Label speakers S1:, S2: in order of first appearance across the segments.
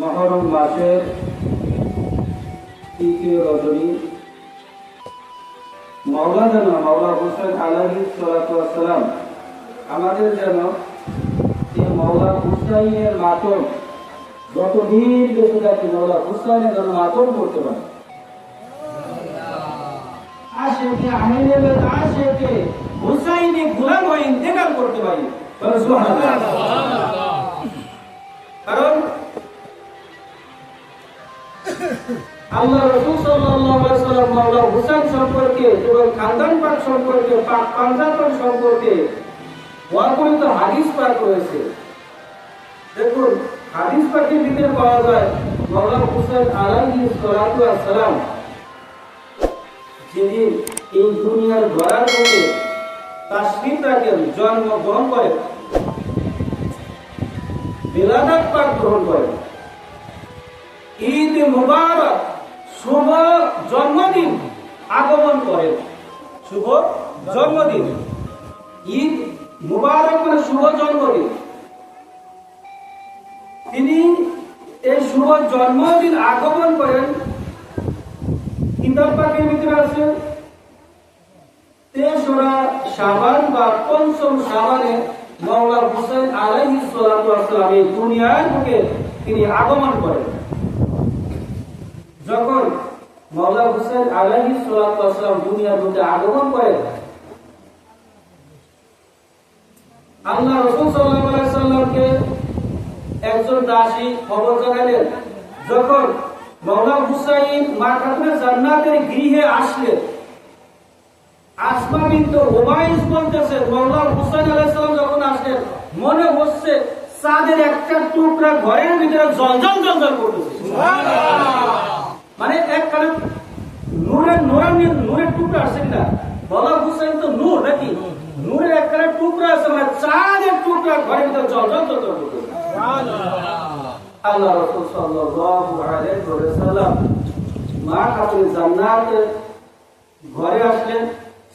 S1: মহরম মাসের তৃতীয় রজনী। মাওলা যেন মাওলা হোসেন আলহী সালাম আমাদের যেন এই মাওলা হুসাইনের মাতম, যতদিন বেঁচে যাচ্ছে মাওলা হুসাইনের যেন মাতম করতে পারে। হুসাইনি গোলাম হয়ে ইন্তেকাল করতে পারি। কারণ আল্লাহ রসুল সাল্লাম সম্পর্কে এবং খানদান পাক সম্পর্কে সম্পর্কে হাদিস পাক রয়েছে। দেখুন, হাদিস পাকের ভিতরে পাওয়া যায় মাওলা হুসাইন আলাইহিস সালাতু এই দুনিয়ার মধ্যে তাসবির রাখেন জন্মগ্রহণ করেন। বিলাদাত পাক গ্রহণ করেন ঈদ মুবারক শুভ জন্মদিন আগমন করেন শুভ জন্মদিন। ঈদ মুবারক মানে শুভ জন্মদিন। তিনি এই শুভ জন্মদিন আগমন করেন। কিতাব পাকের ভিতরে আছে। তেসরা শাবান বা পঞ্চম শাবানে মাওলা হুসেন আলাইহিস সালাতু ওয়াসসালাম এই দুনিয়ার বুকে তিনি আগমন করেন। যখন মাওলা হুসেন আলাইহিস সালাতু ওয়াসসালাম দুনিয়ার মধ্যে আগমন করেন, আল্লাহ রাসূল সাল্লাল্লাহু আলাইহি সাল্লামকে একজন দাসী খবর জানালেন, যখন মাওলা হুসাইন মা খাতুনে জান্নাতের গৃহে আসলেন আসমা বিনতে ওবাইস বলতেছে মাওলা হুসাইন আলাইহিস সালাম যখন আসলেন মনে হচ্ছে চাঁদের একটা টুকরা ঘরের ভিতরে জলজল জলজল করতেছে। মানে একখানে নূরের নূরের নূরের টুকরা আছে কিনা মাওলা হুসাইন তো নূর নাকি? নূরের একখানে টুকরা আছে মানে চাঁদের টুকরা ঘরের ভিতরে জলজল জলজল করতেছে। আল্লাহ রাসূল সাল্লাল্লাহু আলাইহি ওয়াসাল্লাম মা খাতুন জান্নাতের ঘরে আসলেন।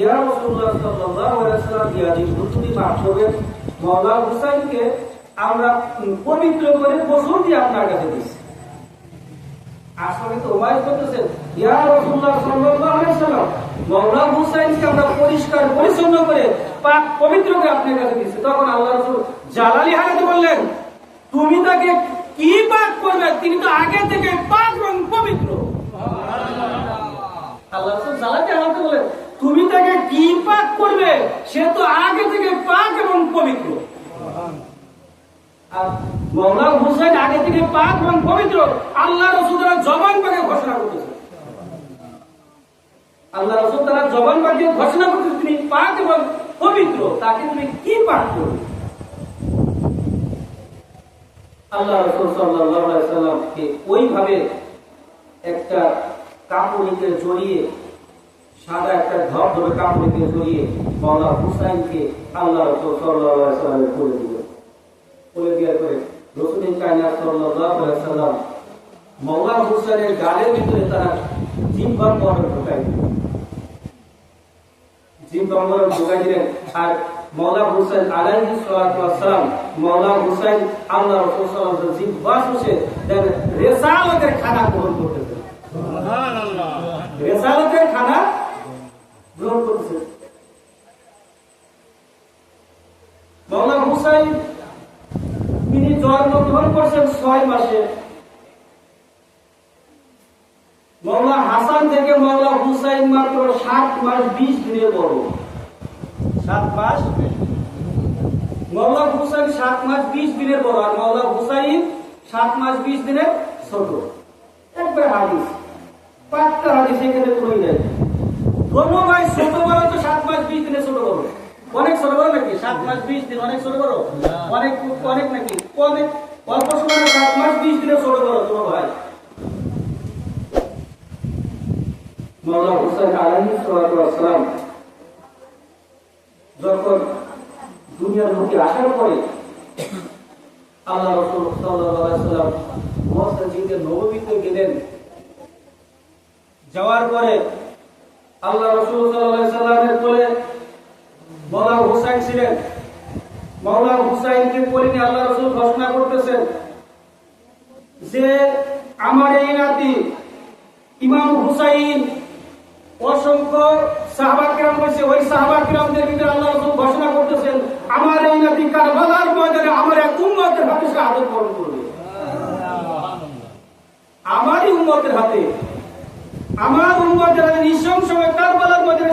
S1: ইয়া রাসূলুল্লাহ সাল্লাল্লাহু আলাইহি ওয়াসাল্লাম ইয়া হুসাইনকে আমরা পবিত্র করে গোসল দিয়ে আপনার কাছে বিনতু ওমাইস বলতেছেন, ইয়া রাসূলুল্লাহ সাল্লাল্লাহু আলাইহি ওয়াসাল্লাম হুসাইনকে আমরা পরিষ্কার, পরিচ্ছন্ন করে পাক পবিত্র করে আপনার কাছে দিচ্ছি তখন আল্লাহ রাসূল জালালি হারাতে বললেন, তুমি তাকে কি পাক করবে? তিনি তো আগে থেকে পাক এবং পবিত্র। আল্লাহ রাসূল জালালি বলেন তুমি তাকে কি পাক করবে, সে তো আগে থেকে পাক এবং পবিত্র। মৌলা হুসাইন আগে থেকে পাক এবং পবিত্র, আল্লাহ রসুল তারা জবান পাকে ঘোষণা করতেছে। আল্লাহ রসুল তারা জবান পাকে ঘোষণা তিনি পাক এবং পবিত্র, তাকে তুমি কি পাক করবে? আল্লাহ রসুল আলাইহি সাল্লামকে ওইভাবে একটা কাপড়িতে জড়িয়ে সাদা একটা ধপ ধরে কাপড়িতে জড়িয়ে মাওলা হুসাইনকে আল্লাহ রসুল করে দিলেন করে দেওয়ার পরে রসুলিন আলাইহি সাল্লাম মাওলা হুসাইনের গালের ভিতরে তারা জিহ্বা মরণ ঢোকাই দিলেন মরণ ঢোকাই দিলেন আর মৌলা হুসাইন আলাইহিস সালাতু মৌলা হুসাইন আল্লাহ রাসূল সাল্লাল্লাহু আলাইহি শুষে দেন খানা গ্রহণ করতেছেন রেসালতের খানা গ্রহণ করছে মৌলা হুসাইন, তিনি জন্মগ্রহণ করছেন ছয় মাসে। মৌলা হাসান থেকে মৌলা হুসাইন মাত্র সাত মাস বিশ দিনের বড়। সাত মাস? মৌলা হুসাইন সাত মাস বিশ দিনের বড় আর মৌলা হুসাইন সাত মাস বিশ দিনের ছোট। একবার হাদিস, পাঁচটা হাদিস এখানে কোনোই নাই ধর্ম ভাই, ছোট বড় তো সাত মাস বিশ দিনে ছোট বড়। অনেক ছোট বড় নাকি? সাত মাস বিশ দিন অনেক ছোট বড়? অনেক অনেক নাকি? অনেক অল্প সময় সাত মাস বিশ দিনে ছোট বড় তোমার ভাই। দুনিয়ার মুখে আসার পরে আল্লাহ রসুল সাল্লাম মসজিদের যাওয়ার পরে আল্লাহ রসুল সাল্লামের কোলে মৌলা হুসাইন ছিলেন। মৌলা হুসাইনকে কোলে নিয়ে আল্লাহ রসুল ঘোষণা করতেছেন যে আমার এই নাতি ইমাম হুসাইন অসংখ্য সাহাবা কিরাম বসে ওই সাহাবা কিরামদের ভিতরে আল্লাহ রাসূল ঘোষণা করতেছেন আমার এই নাতি কারবালার ময়দানে আমার এক উম্মতের হাতে শাহাদত বরণ করবে। আমারই উম্মতের হাতে আমার উম্মতের হাতে নিঃসংস হয়ে কারবালার ময়দানে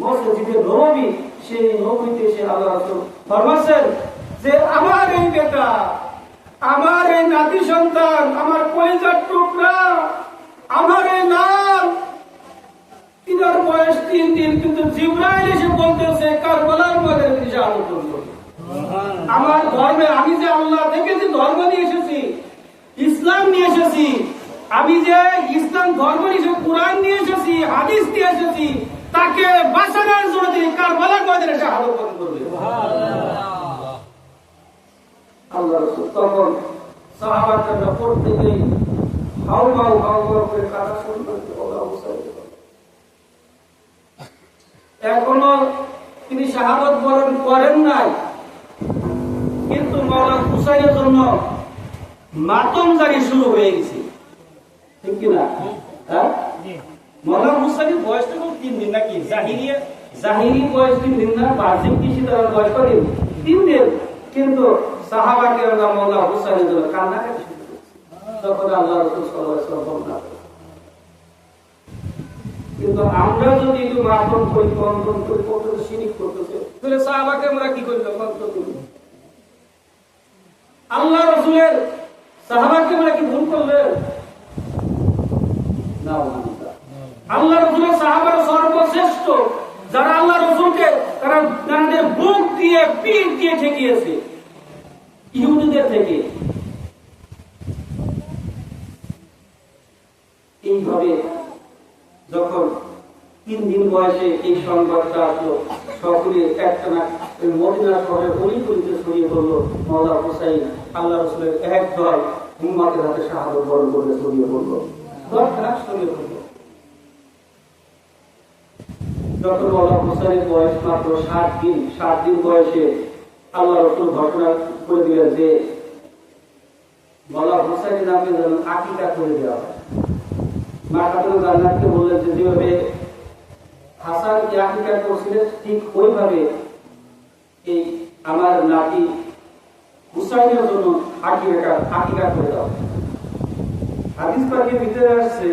S1: মসজিদে নবী সেই নবীতে এসে আল্লাহ রসুল ফরমাচ্ছেন যে আমার এই বেটা আমার এই নাতি সন্তান আমার কলিজার টুকরা আমার এই নাম। ইনার বয়স তিন দিন কিন্তু জিব্রাইল এসে বলতেছে কারবালার মধ্যে নিজে আলোচন করবে আমার ধর্মে আমি যে আল্লাহ যে ধর্ম নিয়ে এসেছি ইসলাম নিয়ে এসেছি আমি যে ইসলাম ধর্ম নিয়ে কোরআন নিয়ে এসেছি হাদিস নিয়ে এসেছি তাকে বাঁচানোর জন্য তিনি কারবালার মধ্যে এসে আলোচন করবে। আল্লাহ রসুল তখন সাহাবারা প্রত্যেকেই হাউ হাউ হাউ হাউ করে কাটা শুরু করতে বলা অবস্থায় এখনও তিনি শাহাদত বরণ করেন নাই। কিন্তু মৌলা হুসাইনের জন্য মাতম জারি শুরু হয়ে গেছে। ঠিক কিনা হ্যাঁ? মৌলা হুসাইনের বয়স তো তিন দিন নাকি? জাহিরিয়া জাহিরি বয়স তিন দিন না, বার্ষিক কৃষি তার বয়স কদিন তিন দিন। কিন্তু সাহাবাকে মৌলা হুসাইনের জন্য কান্নাকাটি তখন আল্লাহ রসুল সাল্লাহ। কিন্তু আমরা যদি একটু মাখন করি, বন্ধন করি কত শিরিক করতেছে? তাহলে সাহাবাকে আমরা কি করি তো তুমি আল্লাহ রসুলের সাহাবাকে আমরা কি ভুল করলেন? না। আল্লাহ রসুলের সাহাবার সর্বশ্রেষ্ঠ। যারা আল্লাহ রসুলকে তারা তাদের বুক দিয়ে পিঠ দিয়ে ঠেকিয়েছে। ইহুদিদের থেকে। এইভাবে যখন তিন দিন বয়সে এই সংবাদটা আসলো, সকলে একটা না ওই মদিনা শহরে অলিগলিতে ছড়িয়ে পড়ল মৌলা হুসাইন। আল্লাহ রসুলের এক দল উম্মাদের হাতে শাহাদত বরণ করে ছড়িয়ে পড়ল। দল খারাপ ছড়িয়ে পড়ল। যখন মৌলা হুসাইনের বয়স মাত্র ষাট দিন ষাট দিন বয়সে আল্লাহ রসুল ঘটনা করে দিলেন যে মৌলা হুসাইনের নামে যেন আকিকা করে দেওয়া মা খাতুন জান্নাতকে বললেন যে, যেভাবে হাসান ইয়াহিকা করছিলেন, ঠিক ওইভাবে এই আমার নাতি হুসাইনের জন্য আকিকা আকিকা করে দাও হাদিস পাকের ভিতরে আসছে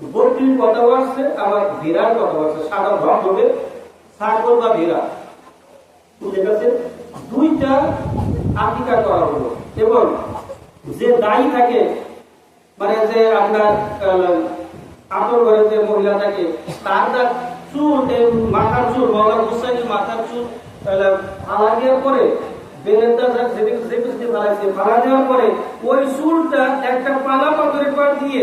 S1: বকরির কথাও আসছে আবার ভেড়ার কথাও আসছে সাদা রং হবে ছাগল বা ভেড়া বুঝে গেছে দুইটা আকিকা করা হলো। এবং যে দায়ী থাকে মানে যে আপনার আতর ঘরে যে মহিলা থাকে, তার যা চুল মাথার চুল মৌলা হুসাইনি মাথার চুল ফালা দেওয়ার পরে ফালাইছে, ফালা দেওয়ার পরে, ওই চুলটা একটা পালা পাথরের পর দিয়ে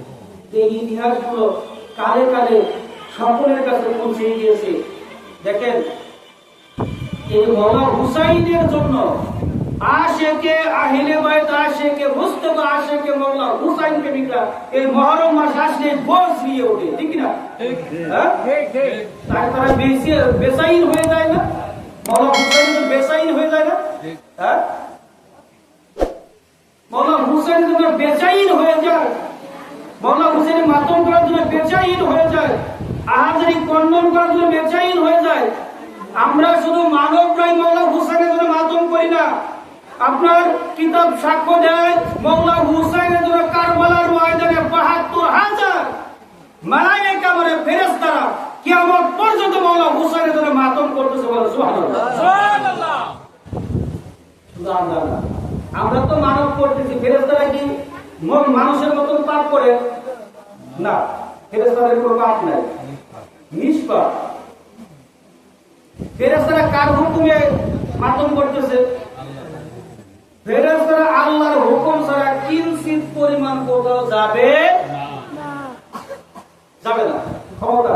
S1: এই ইতিহাসগুলো কালে কালে সকলের কাছে পৌঁছে গিয়েছে দেখেন এই মৌলা হুসাইনের জন্য আশেকে আহিলে বাইত আশেকে মুস্তফা আশেকে মৌলা হুসাইন প্রেমিকরা এই মহরম মাস আসলে বস নিয়ে ওঠে ঠিক না হ্যাঁ? তাই তারা বেসাইন হয়ে যায় না? মৌলা হুসাইন বেসাইন হয়ে যায় না? হ্যাঁ? মৌলা হুসাইন যেন বেচাইন হয়ে যায়। মৌলা হুসেনের মাতম করার জন্য বেচাইন হয়ে যায়। আহাজারি কন্ডন করার জন্য বেচাইন হয়ে যায়। আমরা শুধু মানব নয় মৌলা হুসেনের জন্য মাতম করি না। আপনার কিতাব সাক্ষ্য দেয় মৌলা হুসাইনের জন্য কারবালার ময়দানে বাহাত্তর হাজার মালাইকা মানে ফেরেস্তারা কিয়ামত পর্যন্ত মৌলা হুসাইনের জন্য মাতম করতেছে বলে সুবহানাল্লাহ। আমরা আমরা তো মানব করতেছি ফেরেস্তারা কি? মানুষের মতন পাপ করে, না ফেরেস্তাদের কোনো পাপ নাই। নিষ্পাপ। ফেরেস্তারা কার হুকুমে মাতম করতেছে? ফেরেস্তারা আল্লাহর হুকুম ছাড়া কিঞ্চিত পরিমাণ কোথাও যাবে যাবে না, ক্ষমতা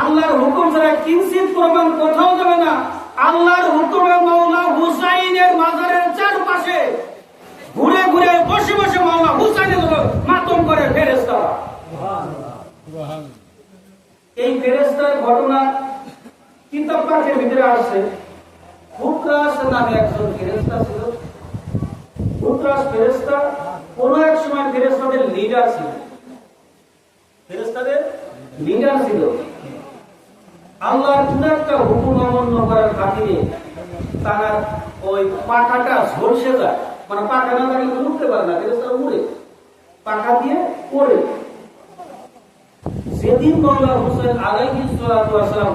S1: আল্লাহর হুকুম ছাড়া কিঞ্চিত প্রমাণ কোথাও যাবে না। আল্লাহর হুকুমে মৌলা হুসাইনের মাজারের চারপাশে ঘুরে ঘুরে বসে বসে মৌলা হুসাইনের মাতম করে ফেরেস্তারা এই ফেরেস্তার ঘটনা কিতাব পাঠের ভিতরে আসছে। ভূতরাস নামে একজন ফেরেস্তা ছিল। ভূতরাস ফেরেস্তা কোন এক সময় ফেরেস্তাদের লিডার ছিল। ফেরেস্তাদের লিডার ছিল। আল্লাহর কোন একটা হুকুম অমান্য করার খাতিরে তারা ওই পাখাটা ঝলসে যায়। মানে পাখা না থাকলে উঠতে পারে না ফেরেস্তারা উড়ে। পাখা দিয়ে পড়ে। সেদিন মৌলা হোসেন আলাইহিস সালাতু ওয়াসালাম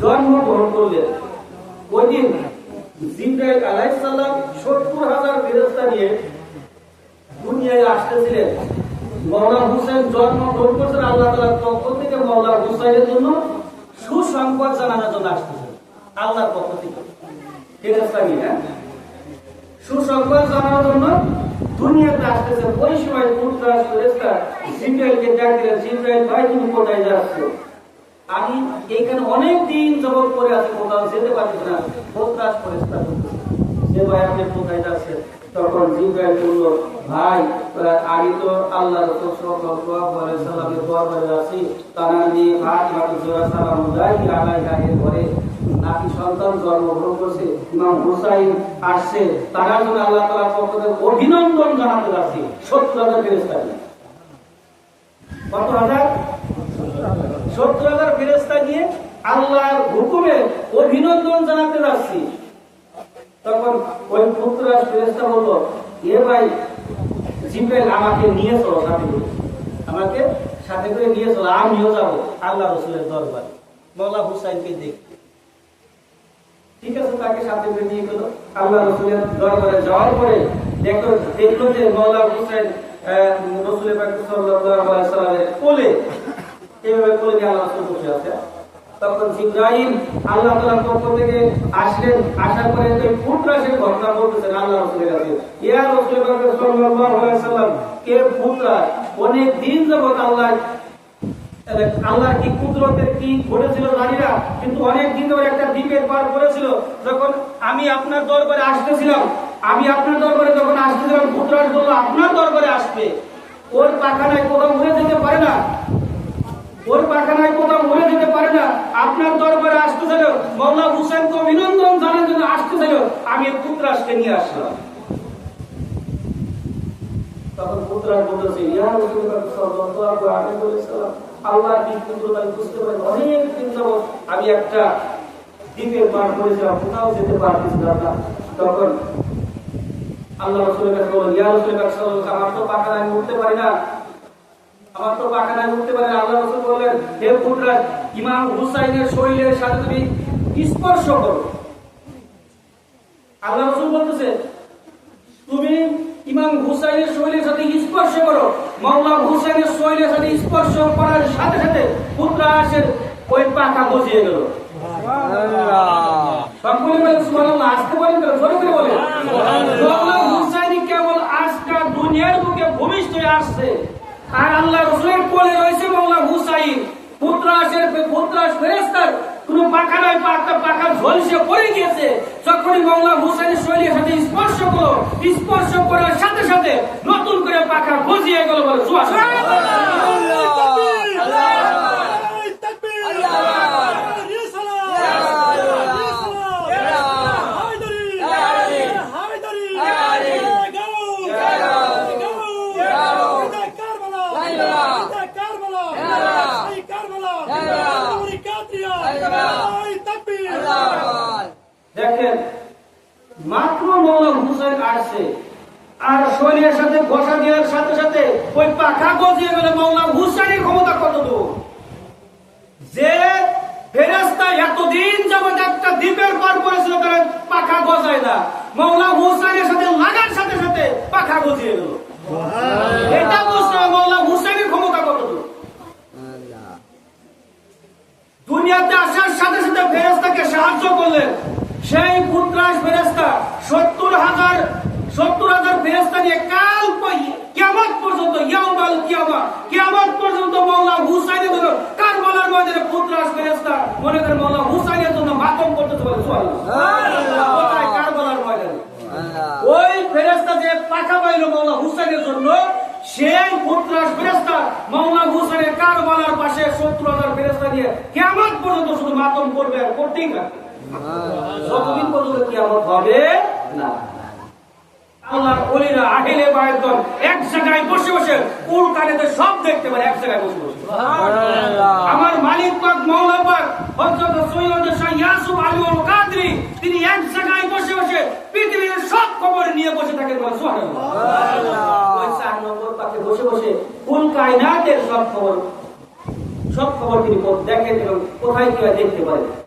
S1: জন্মগ্রহণ করলেন। ওই দিন জিব্রাইল আলাইহিস সালাম 70 হাজার নিয়ে দুনিয়ায় আসতেছিলেন। আল্লাহ তাআলার পক্ষ থেকে। মৌলা হোসেনের জন্য সুসংবাদ জানানোর জন্য আসতেছেন, আল্লাহর পক্ষ থেকে। ফেরেশতা নিয়ে হ্যাঁ? সুসংবাদ জানানোর জন্য দুনিয়াতে আসতেছে ওই সময় জিব্রাইল ভাই তুমি কোথায় যাচ্ছ? আমি এইখানে অনেক দিন জগৎ করে আছি কোথাও যেতে পারছি না ফেরেশতা বলতেছে, যে ভাই আপনি কোথায় যাচ্ছেন? তখন জিব্রাইল বলল ভাই আমি তো আল্লাহ রাসূল সাল্লাল্লাহু আলাইহি সাল্লামের দরবারে আছি। তারা নিয়ে ফাতিমা জোড়া সালাম দাই আলাইহা ঘরে নাতি সন্তান জন্মগ্রহণ করছে? ইমাম আসছে। তারা আল্লাহ তাআলার পক্ষ থেকে অভিনন্দন জানাতে হাজার। কত হাজার? সত্তর হাজার ফেরেশতা নিয়ে আল্লাহর হুকুমে অভিনন্দন জানাতে যাচ্ছি তখন ওই পুত্রাস ফেরেশতা বলল, এ ভাই, জিব্রাইল আমাকে নিয়ে চলো, সাথে করে। আমাকে সাথে করে নিয়ে চলো, আমিও যাব আল্লাহ রসুলের দরবারে। মৌলা হুসাইনকে দেখতে ঠিক আছে তাকে সাথে করে নিয়ে গেল। আল্লাহ রসুলের দরবারে যাওয়ার পরে দেখল দেখল যে মৌলা হুসাইন আহ, রসুলের কোলে কোলে নিয়ে আল্লাহ রসুল বসে আছে। তখন জিব্রাইল আল্লাহ তাআলার পক্ষ থেকে আসলেন আসার পরে ওই ঘটনা আল্লাহ রসুলের কাছে। ইয়া রসুল পাক সাল্লাল্লাহু আলাইহি সাল্লাম কে পুত্রা অনেক দিন যাবত আল্লাহ আল্লাহ কি কুদরতের কি ঘটেছিল কিন্তু অনেক দিন ধরে একটা দ্বীপের পার করেছিল, যখন আমি আপনার দরবারে আসতেছিলাম, আমি আপনার দরবারে যখন আসতেছিলাম আপনার দরবারে আসবে। ওর পাখানায় কোথাও উড়ে যেতে পারে না। ওর পাখানায় কোথাও যেতে পারে না। আপনার দরবারে আসতেছিল, মৌলা হুসেনকে অভিনন্দন জানার জন্য আসতেছিল, আমি পুত্রাসকে নিয়ে আসলাম। তখন পুত্রাস বলতেছে, ইয়া রাসূলুল্লাহ সাল্লাল্লাহু আলাইহি আল্লাহ কি পুত্র আমি বুঝতে পারি, অনেক দিন যাবত আমি একটা দ্বীপের পার করেছিলাম কোথাও যেতে পারতেছিলাম না। তখন আল্লাহ রসুলের কাছে বললেন, ইয়া সাল্লাল্লাহু আলাইহি আমার তো পাখানা আমি উঠতে পারি না। আমার তো পাখানা আমি উঠতে পারি না। আল্লাহ রসুল বললেন, হে পুত্রাস ইমাম হুসাইনের শরীরের সাথে তুমি স্পর্শ করো। আল্লাহ রসুল বলতেছে, তুমি ইমাম হুসাইনের শৈলের সাথে স্পর্শ করো। মাওলা হুসাইনের শৈলের সাথে স্পর্শ করার সাথে সাথে পুত্রাসের ওই পাখা বজিয়ে গেল। সকলে বলে সুবহানাল্লাহ আসতে বলেন তো? জোরে করে বলেন মাওলা হুসাইনি কেবল আজকা দুনিয়ার বুকে ভূমিষ্ঠ হয়ে আসছে। আর আল্লাহ রসুলের কোলে রয়েছে মাওলা হুসাইন। পুত্রাসের পুত্রাস ফেরেস্তার কোন পাখা নয়, পাখা পাখা ঝলসে পড়ে গিয়েছে। যখনই বাংলা হুসাইনের শৈলীর সাথে স্পর্শ করল স্পর্শ করার সাথে সাথে নতুন করে পাখা গজিয়ে গেল বলে! দেখেন মাত্র মৌলা হুসাইন আসছে আর শরীরের সাথে ঘষা দেওয়ার সাথে সাথে ওই পাখা গজিয়ে গেলে মৌলা হুসাইনের ক্ষমতা কত যে ফেরেস্তা এতদিন যাবত একটা দ্বীপের পর করেছিল তারা পাখা গজায় না। মৌলা হুসাইনের সাথে লাগার সাথে সাথে পাখা গজিয়ে গেল। এটা বুঝতে মৌলা হুসাইনের ক্ষমতা কত দূর দুনিয়াতে আসার সাথে সাথে ফেরেস্তাকে সাহায্য করলেন। সেই পুত্রাস ফেরেস্তা সত্তর হাজার সত্তর হাজার ফেরেস্তা নিয়ে কাল কেমন পর্যন্ত ইয়ামাল কিয়ামা কিয়ামত পর্যন্ত মৌলা হুসাইনের জন্য কারবালার ময়দানে পুত্রাস ফেরেস্তা মনে করেন মৌলা হুসাইনের জন্য মাতম কারবালার ময়দানে। ওই ফেরেস্তা যে পাখা পাইল মৌলা হুসাইনের জন্য সেই পুত্রাস ফেরেস্তা মৌলা হোসেনের কারবালার পাশে সত্তর হাজার ফেরেস্তা দিয়ে কেমন পর্যন্ত শুধু মাতম করবে আর করতেই থাকবে। যতদিন পর্যন্ত কিয়ামত হবে না। আল্লাহর ওলিরা আহিলে বায়তন এক জায়গায় বসে বসে কুল কানেতে সব দেখতে পারে এক জায়গায় বসে বসে। আমার মালিক পাক মৌলা পাক হযরত সৈয়দ শাহ ইয়াসুফ আলী ওয়াল কাদরি তিনি এক জায়গায় বসে বসে পৃথিবীর সব খবর নিয়ে বসে থাকেন বলে সুবহানাল্লাহ। ওই চার নম্বর পাশে বসে বসে কায়নাতের সব খবর সব খবর তিনি দেখেন এবং কোথায় কি দেখতে পারেন।